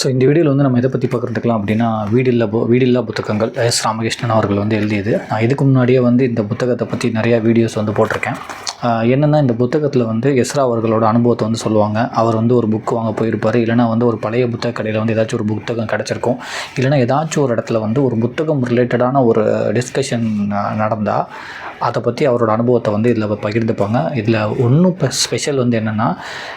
So இந்த வீடியோவில் வந்து நம்ம எதை பற்றி பார்க்குறதுக்கலாம் அப்படின்னா வீடில்லா பு வீடில்லா புத்தகங்கள் எஸ். ராமகிருஷ்ணன் அவர்கள் வந்து எழுதியது. நான் இதுக்கு முன்னாடியே வந்து இந்த புத்தகத்தை பற்றி நிறையா வீடியோஸ் வந்து போட்டிருக்கேன். என்னென்னா இந்த புத்தகத்தில் வந்து எஸ்ரா அவர்களோட அனுபவத்தை வந்து சொல்லுவாங்க. அவர் வந்து ஒரு புக் வாங்க போயிருப்பார். இல்லைனா வந்து ஒரு பழைய புத்தக கடையில் வந்து ஏதாச்சும் ஒரு புத்தகம் கிடச்சிருக்கும். இல்லைனா ஏதாச்சும் ஒரு இடத்துல வந்து ஒரு புத்தகம் ரிலேட்டடான ஒரு டிஸ்கஷன் நடந்தால் அதை பற்றி அவரோட அனுபவத்தை வந்து இதில் பகிர்ந்துப்பாங்க. இதில் ஒன்றும் ஸ்பெஷல் வந்து என்னென்னா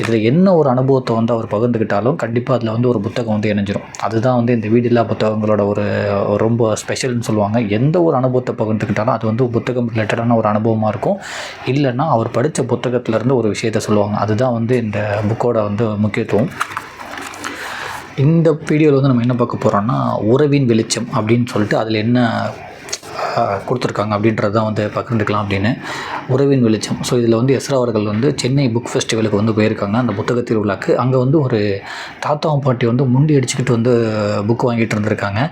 இதில் என்ன ஒரு அனுபவத்தை வந்து அவர் பகிர்ந்துக்கிட்டாலும் கண்டிப்பாக அதில் வந்து ஒரு புத்தகம் வந்து இணைஞ்சிரும். அதுதான் வந்து இந்த வீடில்லா புத்தகங்களோட ஒரு ஒரு ரொம்ப ஸ்பெஷல்னு சொல்லுவாங்க. எந்த ஒரு அனுபவத்தை பகிர்ந்துக்கிட்டாலும் அது வந்து புத்தகம் ரிலேட்டடான ஒரு அனுபவமாக இருக்கும். இல்லைன்னா அவர் படித்த புத்தகத்திலேருந்து ஒரு விஷயத்த சொல்லுவாங்க. அதுதான் வந்து இந்த புக்கோட வந்து முக்கியத்துவம். இந்த வீடியோவில் வந்து நம்ம என்ன பார்க்க போகிறோம்னா உறவின் வெளிச்சம் அப்படின்னு சொல்லிட்டு அதில் என்ன கொடுத்துருக்காங்க அப்படின்றது தான் வந்து பகிர்ந்துக்கலாம் அப்படின்னு. உறவின் வெளிச்சம். ஸோ இதில் வந்து எஸ்ரா அவர்கள் வந்து சென்னை புக் ஃபெஸ்டிவலுக்கு வந்து போயிருக்காங்க. அந்த புத்தக திருவிழாக்கு. அங்கே வந்து ஒரு தாத்தாவும் பாட்டி வந்து முண்டி அடிச்சுக்கிட்டு வந்து புக் வாங்கிட்டு இருந்திருக்காங்க.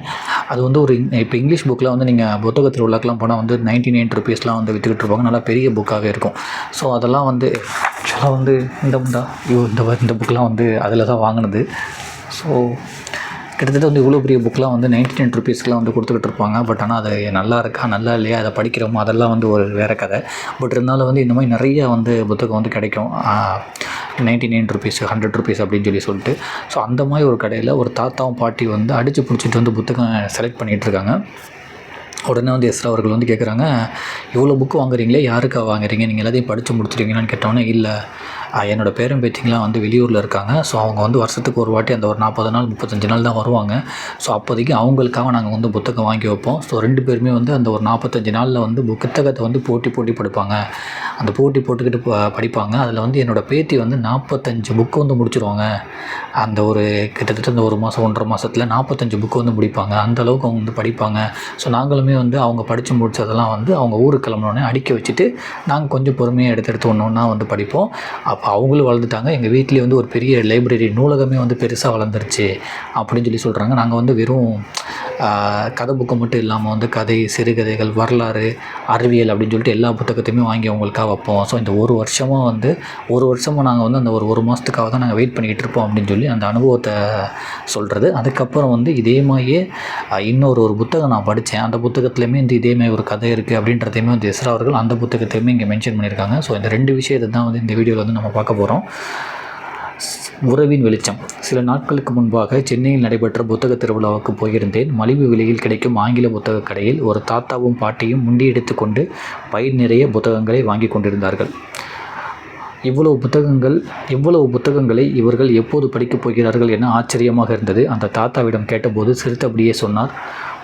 அது வந்து ஒரு இப்போ இங்கிலீஷ் புக்கில் வந்து நீங்கள் புத்தக திருவிழாக்கெலாம் போனால் வந்து நைன்டி நைன் ருபீஸ்லாம் வந்து விற்றுக்கிட்டு இருப்பாங்க. நல்லா பெரிய புக்காகவே இருக்கும். ஸோ அதெல்லாம் வந்து ஆக்சுவலாக வந்து இந்த முண்டா ஐயோ இந்த வ- இந்த புக்கெலாம் வந்து அதில் தான் வாங்கினது. ஸோ கிட்டத்தட்ட வந்து இவ்வளோ பெரிய புக்லாம் வந்து நைன்டி நைன் ருபீஸ்க்குலாம் வந்து கொடுத்துக்கிட்டு இருப்பாங்க. பட் ஆனால் அது நல்லா இருக்கா நல்லா இல்லையா அதை படிக்கிறோமோ அதெல்லாம் வந்து ஒரு வேறு கதை. பட் இருந்தாலும் வந்து இந்த மாதிரி நிறைய வந்து புத்தகம் வந்து கிடைக்கும். Ninety nine rupees hundred rupees அப்படின்னு சொல்லி சொல்லிட்டு. ஸோ அந்த மாதிரி ஒரு கடையில் ஒரு தாத்தாவும் பாட்டி வந்து அடித்து பிடிச்சிட்டு வந்து புத்தகம் செலக்ட் பண்ணிகிட்டு இருக்காங்க. உடனே வந்து எஸ்ரா அவர்கள் வந்து கேட்குறாங்க இவ்வளோ புக்கு வாங்குறீங்களே? யாருக்காக வாங்குறீங்க? நீங்கள் எல்லாத்தையும் படித்து முடிச்சிட்டீங்களான்னு கேட்டோன்னே இல்லை என்னோடய பேரன் பேத்திங்களாம் வந்து வெளியூரில் இருக்காங்க. ஸோ அவங்க வந்து வருஷத்துக்கு ஒரு வாட்டி அந்த ஒரு நாற்பது நாள் முப்பத்தஞ்சு நாள் தான் வருவாங்க. ஸோ அப்போதைக்கு அவங்களுக்காக நாங்கள் வந்து புத்தகம் வாங்கி வைப்போம். ஸோ ரெண்டு பேருமே வந்து அந்த ஒரு நாற்பத்தஞ்சு நாளில் வந்து புத்தகத்தை வந்து போட்டி போட்டி படிப்பாங்க. அந்த போட்டி போட்டுக்கிட்டு ப- படிப்பாங்க. அதில் வந்து என்னோடய பேத்தி வந்து நாற்பத்தஞ்சு புக்கு வந்து முடிச்சிருவாங்க. அந்த ஒரு கிட்டத்தட்ட இந்த ஒரு மாதம் ஒன்றரை மாதத்தில் நாற்பத்தஞ்சு புக்கு வந்து முடிப்பாங்க. அந்த அளவுக்கு அவங்க வந்து படிப்பாங்க. ஸோ நாங்களுமே வந்து அவங்க படித்து முடித்ததெல்லாம் வந்து அவங்க ஊருக்கு கிளம்புனோடனே அடிக்க வச்சுட்டு நாங்கள் கொஞ்சம் பொறுமையாக எடுத்து எடுத்து ஒன்று ஒன்றா வந்து படிப்போம். அப்போ அவங்களும் வளர்ந்துட்டாங்க. எங்கள் வீட்லேயே வந்து ஒரு பெரிய லைப்ரரி நூலகமே வந்து பெருசாக வளர்ந்துருச்சு. அப்படின்னு சொல்லி சொல்கிறாங்க நாங்கள் வந்து வெறும் கதை புக்கு மட்டும் இல்லாமல் வந்து கதை சிறுகதைகள் வரலாறு அறிவியல் அப்படின்னு சொல்லிட்டு எல்லா புத்தகத்தையுமே வாங்கி அவங்களுக்காக வைப்போம். ஸோ இந்த ஒரு வருஷமாக வந்து ஒரு வருஷமாக நாங்கள் வந்து அந்த ஒரு ஒரு மாதத்துக்காக தான் நாங்கள் வெயிட் பண்ணிக்கிட்டு இருப்போம் அப்படின்னு சொல்லி அந்த அனுபவத்தை சொல்கிறது அதுக்கப்புறம் வந்து இதே மாதிரியே இன்னொரு ஒரு புத்தகம் நான் படித்தேன் அந்த புத்தகத்துலேயுமே இந்த இதே மாதிரி ஒரு கதை இருக்குது அப்படின்றதையுமே வந்து எஸ்ரா அவர்கள் அந்த புத்தகத்தையுமே இங்கே மென்ஷன் பண்ணியிருக்காங்க. ஸோ இந்த ரெண்டு விஷயத்தை தான் வந்து இந்த வீடியோவில் வந்து நம்ம பார்க்க போகிறோம் உறவின் வெளிச்சம். சில நாட்களுக்கு முன்பாக சென்னையில் நடைபெற்ற புத்தக திருவிழாவுக்கு போயிருந்தேன். மலிவு விலையில் கிடைக்கும் ஆங்கில புத்தகக் கடையில் ஒரு தாத்தாவும் பாட்டியும் முண்டி எடுத்துக்கொண்டு பயிர் நிறைய புத்தகங்களை வாங்கி கொண்டிருந்தார்கள். இவ்வளவு புத்தகங்கள் இவ்வளவு புத்தகங்களை இவர்கள் எப்போது படிக்கப் போகிறார்கள் என ஆச்சரியமாக இருந்தது. அந்த தாத்தாவிடம் கேட்டபோது சிரித்தபடியே சொன்னார்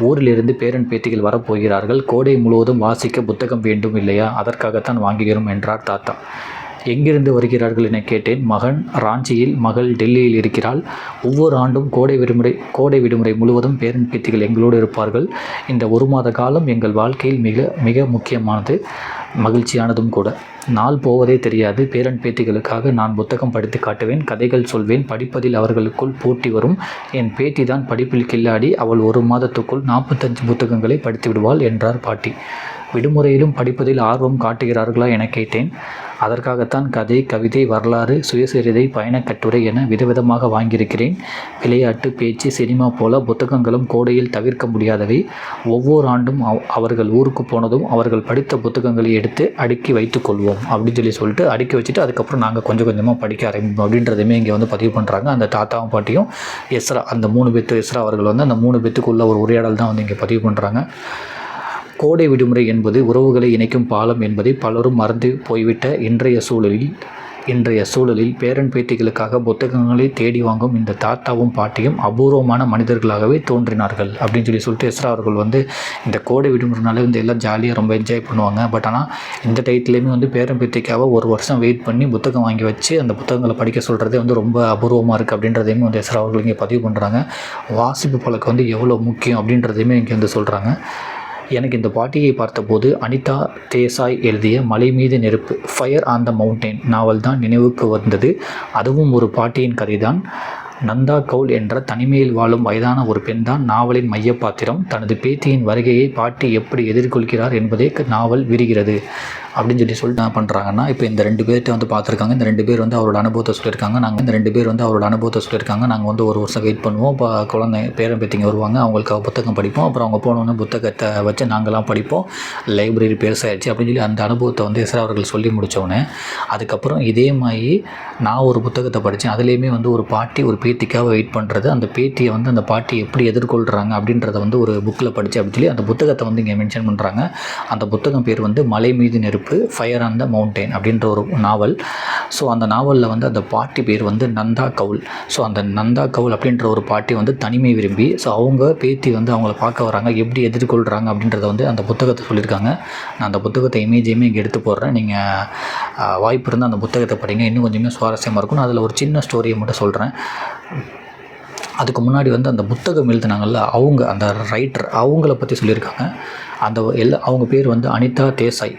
ஊரிலிருந்து பேரன் பேத்திகள் வரப்போகிறார்கள் கோடை முழுவதும் வாசிக்க புத்தகம் வேண்டும் இல்லையா? அதற்காகத்தான் வாங்குகிறோம் என்றார் தாத்தா. எங்கிருந்து வருகிறார்கள் என கேட்டேன். மகன் ராஞ்சியில் மகள் டெல்லியில் இருக்கிறாள். ஒவ்வொரு ஆண்டும் கோடை விடுமுறை கோடை விடுமுறை முழுவதும் பேரன் பேத்திகள் எங்களோடு இருப்பார்கள். இந்த ஒரு மாத காலம் எங்கள் வாழ்க்கையில் மிக மிக முக்கியமானது மகிழ்ச்சியானதும் கூட. நாள் போவதே தெரியாது. பேரன் பேத்திகளுக்காக நான் புத்தகம் படித்து காட்டுவேன் கதைகள் சொல்வேன். படிப்பதில் அவர்களுக்குள் போட்டி வரும். என் பேத்தி தான் படிப்பில் கில்லாடி. அவள் ஒரு மாதத்துக்குள் நாற்பத்தஞ்சு புத்தகங்களை படித்து விடுவாள் என்றார் பாட்டி. விடுமுறையிலும் படிப்பதில் ஆர்வம் காட்டுகிறார்களா என கேட்டேன். அதற்காகத்தான் கதை கவிதை வரலாறு சுயசரிதை பயணக் கட்டுரை என விதவிதமாக வாங்கியிருக்கிறேன். விளையாட்டு பேச்சு சினிமா போல புத்தகங்களும் கோடையில் தவிர்க்க முடியாதவை. ஒவ்வொரு ஆண்டும் அவர்கள் ஊருக்கு போனதும் அவர்கள் படித்த புத்தகங்களை எடுத்து அடுக்கி வைத்துக் கொள்வோம் அப்படின்னு சொல்லி சொல்லிட்டு அடுக்கி வச்சுட்டு அதுக்கப்புறம் நாங்கள் கொஞ்சம் கொஞ்சமாக படிக்க ஆரம்பிப்போம் அப்படின்றதையுமே இங்கே வந்து பதிவு பண்ணுறாங்க அந்த தாத்தாவும் பாட்டியும் எஸ்ரா அந்த மூணு பேத்து எஸ்ரா அவர்கள் வந்து அந்த மூணு பேத்துக்குள்ள ஒரு உரையாடல் தான் வந்து இங்கே பதிவு பண்ணுறாங்க கோடை விடுமுறை என்பது உறவுகளை இணைக்கும் பாலம் என்பதை பலரும் மறந்து போய்விட்ட இன்றைய சூழலில் இன்றைய சூழலில் பேரன் பேத்திகளுக்காக புத்தகங்களை தேடி வாங்கும் இந்த தாத்தாவும் பாட்டியும் அபூர்வமான மனிதர்களாகவே தோன்றினார்கள் அப்படின்னு சொல்லி சொல்லிட்டு எஸ்ரா அவர்கள் வந்து இந்த கோடை விடுமுறைனால வந்து எல்லாம் ஜாலியாக ரொம்ப என்ஜாய் பண்ணுவாங்க. பட் ஆனால் இந்த டயத்துலேயுமே வந்து பேரன் பேத்திக்காக ஒரு வருஷம் வெயிட் பண்ணி புத்தகம் வாங்கி வச்சு அந்த புத்தகங்களை படிக்க சொல்கிறதே வந்து ரொம்ப அபூர்வமாக இருக்குது அப்படின்றதையுமே வந்து எஸ்ரா அவர்கள் இங்கே பதிவு பண்ணுறாங்க வாசிப்பு பழக்கம் வந்து எவ்வளோ முக்கியம் அப்படின்றதையுமே இங்கே வந்து சொல்கிறாங்க எனக்கு இந்த பாட்டியை பார்த்தபோது அனிதா தேசாய் எழுதிய மலை மீது நெருப்பு fire on the mountain novel தான் நினைவுக்கு வந்தது. அதுவும் ஒரு பாட்டியின் கதைதான். நந்தா கவுல் என்ற தனிமையில் வாழும் வயதான ஒரு பெண்தான் நாவலின் மையப்பாத்திரம். தனது பேத்தியின் வருகையை பாட்டி எப்படி எதிர்கொள்கிறார் என்பதே நாவல் விரிகிறது. அப்படின்னு சொல்லி சொல்லிட்டு என்ன பண்ணுறாங்கன்னா இப்போ இந்த ரெண்டு பேர்கிட்ட வந்து பார்த்துருக்காங்க. இந்த ரெண்டு பேர் வந்து அவரோட அனுபவத்தை சொல்லியிருக்காங்க. நாங்கள் இந்த ரெண்டு பேர் வந்து அவரோட அனுபவத்தை சொல்லியிருக்காங்க. நாங்கள் வந்து ஒரு வருஷம் வெயிட் பண்ணுவோம். இப்போ குழந்தை பேரன் பேத்திங்க வருவாங்க. அவங்களுக்கு புத்தகம் படிப்போம். அப்புறம் அவங்க போனோன்னு புத்தகத்தை வச்சு நாங்களாம் படிப்போம். லைப்ரரி பெருசாகிடுச்சு அப்படின்னு சொல்லி அந்த அனுபவத்தை வந்து எஸ்ரா அவர்கள் சொல்லி முடித்தோடனே அதுக்கப்புறம் இதே மாதிரி நான் ஒரு புத்தகத்தை படித்தேன் அதுலேயுமே வந்து ஒரு பாட்டி ஒரு பேத்திக்காக வெயிட் பண்ணுறது அந்த பேட்டியை வந்து அந்த பாட்டி எப்படி எதிர்கொள்கிறாங்க அப்படின்றத வந்து ஒரு புக்கில் படித்து அப்படின்னு சொல்லி அந்த புத்தகத்தை வந்து இங்கே மென்ஷன் பண்ணுறாங்க அந்த புத்தகம் பேர் வந்து மலை மீது நெருப்பு. ஃபயர் ஆன் த மவுண்டெயின் அப்படின்ற ஒரு நாவல். ஸோ அந்த நாவலில் வந்து அந்த பாட்டி பேர் வந்து நந்தா கவுல். ஸோ அந்த நந்தா கவுல் அப்படின்ற ஒரு பாட்டி வந்து தனிமை விரும்பி ஸோ அவங்க பேத்தி வந்து அவங்கள பார்க்க வராங்க எப்படி எதிர்கொள்கிறாங்க அப்படின்றத வந்து அந்த புத்தகத்தை சொல்லியிருக்காங்க. நான் அந்த புத்தகத்தை இமேஜையுமே இங்கே எடுத்து போடுறேன். நீங்கள் வாய்ப்பு இருந்தால் அந்த புத்தகத்தை படிங்க. இன்னும் கொஞ்சமே சுவாரஸ்யமாக இருக்கும். அதில் ஒரு சின்ன ஸ்டோரியை மட்டும் சொல்கிறேன் அதுக்கு முன்னாடி வந்து அந்த புத்தகம் எழுதுனாங்கல்ல அவங்க அந்த ரைட்டர் அவங்கள பற்றி சொல்லியிருக்காங்க. அந்த எல்லா அவங்க பேர் வந்து அனிதா தேசாய்.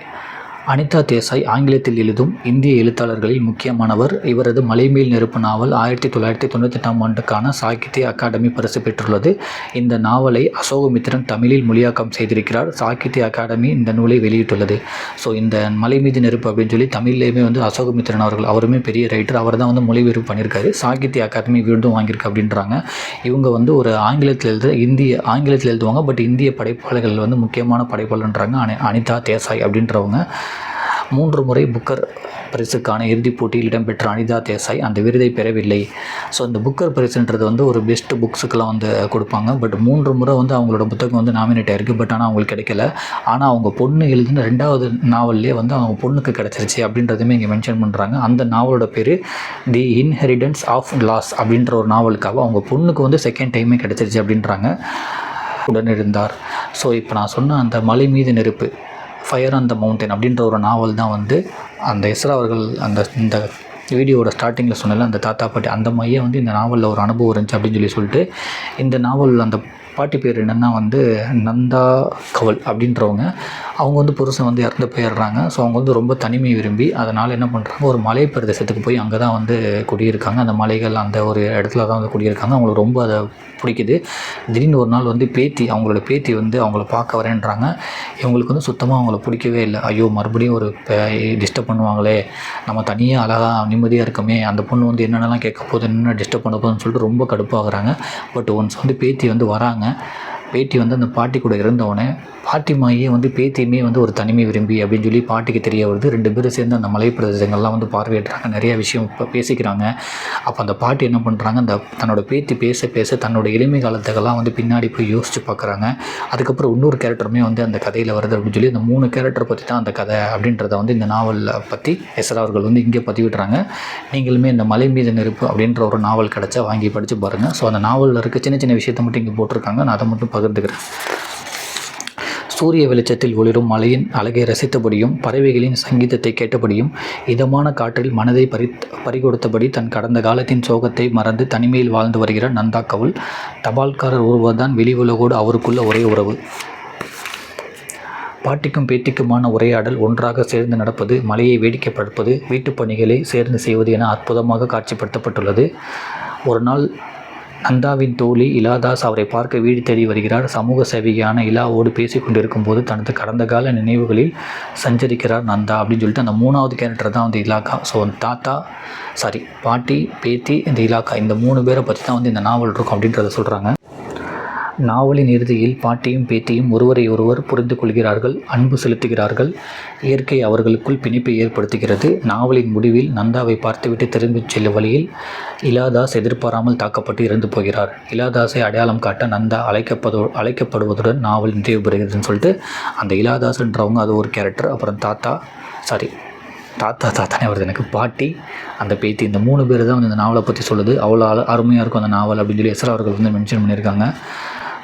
அனிதா தேசாய் ஆங்கிலத்தில் எழுதும் இந்திய எழுத்தாளர்களில் முக்கியமானவர். இவரது மலைமேல் நெருப்பு நாவல் ஆயிரத்தி தொள்ளாயிரத்தி தொண்ணூத்தெட்டாம் ஆண்டுக்கான சாகித்ய அகாடமி பரிசு பெற்றுள்ளது. இந்த நாவலை அசோகமித்திரன் தமிழில் மொழியாக்கம் செய்திருக்கிறார். சாகித்ய அகாடமி இந்த நூலை வெளியிட்டுள்ளது. ஸோ இந்த மலை மீது நெருப்பு அப்படின்னு சொல்லி தமிழ்லேயுமே வந்து அசோகமித்திரன் அவர்கள் அவருமே பெரிய ரைட்டர் அவர் தான் வந்து மொழிபெயர்ப்பு பண்ணியிருக்காரு. சாகித்ய அகாடமி விருதும் வாங்கியிருக்கு அப்படின்றாங்க. இவங்க வந்து ஒரு ஆங்கிலத்தில் எழுத இந்திய ஆங்கிலத்தில் எழுதுவாங்க. பட் இந்திய படைப்பாளர்கள் வந்து முக்கியமான படைப்பாளர்ன்றாங்க. அனி அனிதா தேசாய் அப்படின்றவங்க. மூன்று முறை புக்கர் பரிசுக்கான இறுதிப் போட்டியில் இடம்பெற்ற அனிதா தேசாய் அந்த விருதை பெறவில்லை. ஸோ இந்த புக்கர் பரிசுன்றது வந்து ஒரு பெஸ்ட் புக்ஸுக்கெல்லாம் வந்து கொடுப்பாங்க. பட் மூன்று முறை வந்து அவங்களோட புத்தகம் வந்து நாமினேட் ஆயிருக்கு. பட் ஆனால் அவங்களுக்கு கிடைக்கல. ஆனால் அவங்க பொண்ணு எழுதின ரெண்டாவது நாவல்லே வந்து அவங்க பொண்ணுக்கு கிடச்சிருச்சு அப்படின்றதுமே இங்கே மென்ஷன் பண்ணுறாங்க அந்த நாவலோட பேர் தி இன்ஹெரிடன்ஸ் ஆஃப் லாஸ் அப்படின்ற ஒரு நாவலுக்காக அவங்க பொண்ணுக்கு வந்து செகண்ட் டைமே கிடச்சிருச்சு அப்படின்றாங்க. உடனிருந்தார். ஸோ இப்போ நான் சொன்ன அந்த மலை மீது நெருப்பு ஃபயர் ஆன் த மவுண்டன் அப்படின்ற ஒரு நாவல் தான் வந்து அந்த எஸ்ரா அவர்கள் அந்த இந்த வீடியோவோட ஸ்டார்டிங்கில் சொன்னல அந்த தாத்தா பாட்டி அந்த மையம் வந்து இந்த நாவலில் ஒரு அனுபவம் இருந்துச்சு அப்படின்னு சொல்லி சொல்லிட்டு இந்த நாவல் அந்த பாட்டி பேர் என்னென்னா வந்து நந்தா கவல் அப்படின்றவங்க. அவங்க வந்து புருஷன் வந்து இறந்து போயிடுறாங்க. ஸோ அவங்க வந்து ரொம்ப தனிமை விரும்பி அதனால் என்ன பண்ணுறாங்க ஒரு மலை பிரதேசத்துக்கு போய் அங்கே தான் வந்து குடியிருக்காங்க. அந்த மலைகள் அந்த ஒரு இடத்துல தான் வந்து குடியிருக்காங்க. அவங்களுக்கு ரொம்ப அதை பிடிக்குது. திடீர்னு ஒரு நாள் வந்து பேத்தி அவங்களோட பேத்தி வந்து அவங்கள பார்க்க வரேன்றாங்க. இவங்களுக்கு வந்து சுத்தமாக அவங்கள பிடிக்கவே இல்லை. ஐயோ மறுபடியும் ஒரு டிஸ்டர்ப் பண்ணுவாங்களே. நம்ம தனியாக அழகாக நிம்மதியாக இருக்கமே. அந்த பொண்ணு வந்து என்னென்னலாம் கேட்க போகுது என்ன டிஸ்டர்ப் பண்ண போகுதுன்னு சொல்லிட்டு ரொம்ப கடுப்பாகிறாங்க. பட் ஒன்ஸ் வந்து பேத்தி வந்து வராங்க. 呢？பேட்டி வந்து அந்த பாட்டி கூட இருந்தவொடனே பாட்டி மாயே வந்து பேத்தியுமே வந்து ஒரு தனிமை விரும்பி அப்படின்னு சொல்லி பாட்டிக்கு தெரிய வருது. ரெண்டு பேரும் சேர்ந்து அந்த மலை பிரதேசங்கள்லாம் வந்து பார்வையிடுறாங்க. நிறைய விஷயம் இப்போ பேசிக்கிறாங்க. அப்போ அந்த பாட்டி என்ன பண்ணுறாங்க அந்த தன்னோட பேத்தி பேச பேச தன்னோட எளிமை காலத்துக்கெல்லாம் வந்து பின்னாடி போய் யோசிச்சு பார்க்குறாங்க அதுக்கப்புறம் இன்னொரு கேரக்டருமே வந்து அந்த கதையில் வருது அப்படின்னு சொல்லி அந்த மூணு கேரக்டர் பற்றி தான் அந்த கதை அப்படின்றத வந்து இந்த நாவலில் பற்றி எஸ்ஆர் அவர்கள் வந்து இங்கே பதிவிடுறாங்க. நீங்களுமே இந்த மலை மீது நெருப்பு அப்படின்ற ஒரு நாவல் கிடச்சா வாங்கி படித்து பாருங்கள் ஸோ அந்த நாவலில் இருக்க சின்ன சின்ன விஷயத்தை மட்டும் இங்கே போட்டிருக்காங்க. நான் அதை மட்டும் பகிர்ந்துகிறேன் சூரிய வெளிச்சத்தில் ஒளிரும் மலையின் அழகை ரசித்தபடியும் பறவைகளின் சங்கீதத்தை கேட்டபடியும் இதமான காற்றில் மனதை பறி பறிகொடுத்தபடி தன் கடந்த காலத்தின் சோகத்தை மறந்து தனிமையில் வாழ்ந்து வருகிறார் நந்தா கவுல் தபால்காரர் ஒருவர்தான் வெளி உலகோடு அவருக்குள்ள ஒரே உறவு. பாட்டிக்கும் பேத்திக்குமான உரையாடல் ஒன்றாக சேர்ந்து நடப்பது மலையை வேடிக்கை பார்ப்பது வீட்டுப் பணிகளை சேர்ந்து செய்வது என அற்புதமாக காட்சிப்படுத்தப்பட்டுள்ளது. ஒரு நாள் நந்தாவின் தோழி இலாதாஸ் அவரை பார்க்க வீடு தேடி வருகிறார். சமூக சேவையான இலாவோடு பேசி கொண்டிருக்கும் போது தனது கடந்த கால நினைவுகளில் சஞ்சரிக்கிறார் நந்தா அப்படின்னு சொல்லிட்டு அந்த மூணாவது கேரக்டர் தான் வந்து இலாக்கா ஸோ தாத்தா சாரி பாட்டி பேத்தி இந்த இலாக்கா இந்த மூணு பேரை பற்றி தான் வந்து இந்த நாவல் இருக்கும் அப்படின்றத சொல்கிறாங்க நாவலின் இறுதியில் பாட்டியும் பேத்தியும் ஒருவரை ஒருவர் புரிந்து கொள்கிறார்கள் அன்பு செலுத்துகிறார்கள். இயற்கை அவர்களுக்குள் பிணைப்பை ஏற்படுத்துகிறது. நாவலின் முடிவில் நந்தாவை பார்த்துவிட்டு திரும்பிச் செல்லும் வழியில் இலாதாஸ் எதிர்பாராமல் தாக்கப்பட்டு இறந்து போகிறார். இலாதாஸை அடையாளம் காட்ட நந்தா அழைக்கப்பது அழைக்கப்படுவதுடன் நாவல் நிறைவு பெறுகிறதுன்னு சொல்லிட்டு அந்த இலாதாஸ்ன்றவங்க அது ஒரு கேரக்டர் அப்புறம் தாத்தா சாரி தாத்தா தாத்தானே வருது எனக்கு பாட்டி அந்த பேத்தி இந்த மூணு பேர் தான் வந்து இந்த நாவலை பற்றி சொல்லுது. அவ்வளோ அருமையாக இருக்கும் அந்த நாவல் அப்படின்னு சொல்லி எஸ்ரா அவர்கள் வந்து மென்ஷன் பண்ணியிருக்காங்க.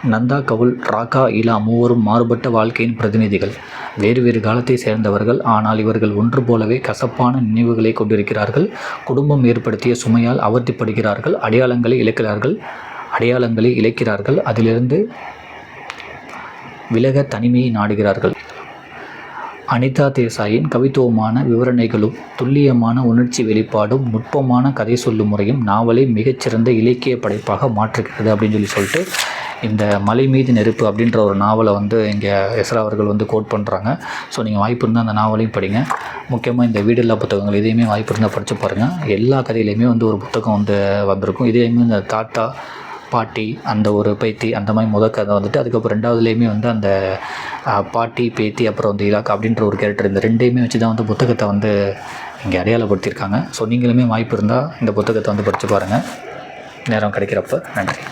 நந்தா கவுல் ராகா இலா மூவரும் மாறுபட்ட வாழ்க்கையின் பிரதிநிதிகள். வேறு வேறு காலத்தை சேர்ந்தவர்கள் ஆனால் இவர்கள் ஒன்று போலவே கசப்பான நினைவுகளை கொண்டிருக்கிறார்கள். குடும்பம் ஏற்படுத்திய சுமையால் அவர்த்திப்படுகிறார்கள் அடையாளங்களை இழக்கிறார்கள் அடையாளங்களை இழக்கிறார்கள். அதிலிருந்து விலக தனிமையை நாடுகிறார்கள். அனிதா தேசாயின் கவித்துவமான விவரணைகளும் துல்லியமான உணர்ச்சி வெளிப்பாடும் நுட்பமான கதை சொல்லும் முறையும் நாவலை மிகச்சிறந்த இலக்கிய படைப்பாக மாற்றுகிறது அப்படின்னு சொல்லி சொல்லிட்டு இந்த மலை மீது நெருப்பு அப்படின்ற ஒரு நாவலை வந்து இங்கே எஸ்ரா அவர்கள் வந்து கோட் பண்ணுறாங்க. ஸோ நீங்கள் வாய்ப்பு இருந்தால் அந்த நாவலையும் படிங்க. முக்கியமாக இந்த வீடில்லா புத்தகங்கள் இதையுமே வாய்ப்பு இருந்தால் படித்து பாருங்கள் எல்லா கதையிலையுமே வந்து ஒரு புத்தகம் வந்து வந்திருக்கும். இதையுமே இந்த தாத்தா பாட்டி அந்த ஒரு பேத்தி அந்த மாதிரி முத கதை வந்துட்டு அதுக்கப்புறம் ரெண்டாவதுலேயுமே வந்து அந்த பாட்டி பேத்தி அப்புறம் வந்து இலாக்கா அப்படின்ற ஒரு கேரக்டர் இந்த ரெண்டையுமே வச்சு தான் வந்து புத்தகத்தை வந்து இங்கே அடையாளப்படுத்தியிருக்காங்க. ஸோ நீங்களுமே வாய்ப்பு இருந்தால் இந்த புத்தகத்தை வந்து படித்து பாருங்கள் நேரம் கிடைக்கிறப்ப நன்றி.